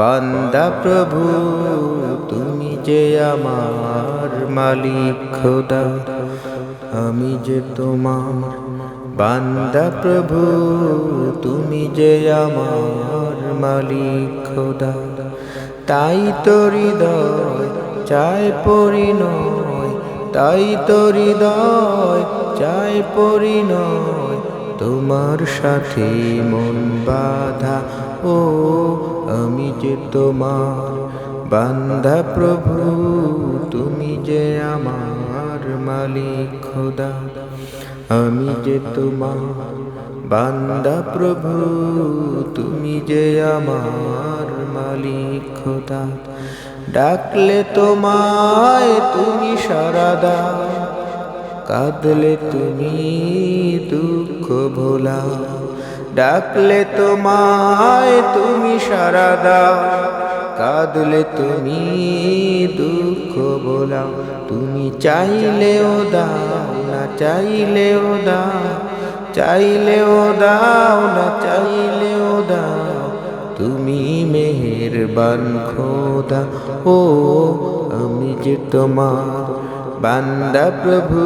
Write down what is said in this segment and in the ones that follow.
বান্দা প্রভু, তুমি যে আমার মালিক খোদা, আমি যে তোমার বান্দা প্রভু, তুমি যে আমার মালিক খোদা। তাই হৃদয় চায় পরিণয়, তাই হৃদয় চায় পরিণয় তোমার সাথে মন বাধা, ও আমি যে তোমার বান্দা প্রভু, তুমি যে আমার মালিক খোদা, আমি যে তোমার বান্দা প্রভু, তুমি যে আমার মালিক খোদা। ডাকলে তোমায় তুমি সারা দাও কাঁদলে তুমি দুঃখ ভোলা ডাকলে তোমায় তুমি সারা দাও। কাঁদলে তুমি দুঃখ ভোলাও। তুমি চাইলেও দাও না, চাইলেও দাও। চাইলেও দাও না, চাইলেও দাও। তুমি মেহেরবান খোদা, ও আমি যে তোমার বান্দা প্রভু,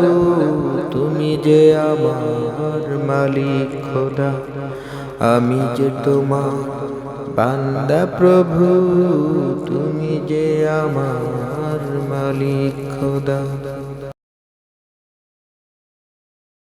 তুমি যে আমার মালিক খোদা, আমি যে তোমার বান্দা প্রভু, তুমি যে আমার মালিক খোদা।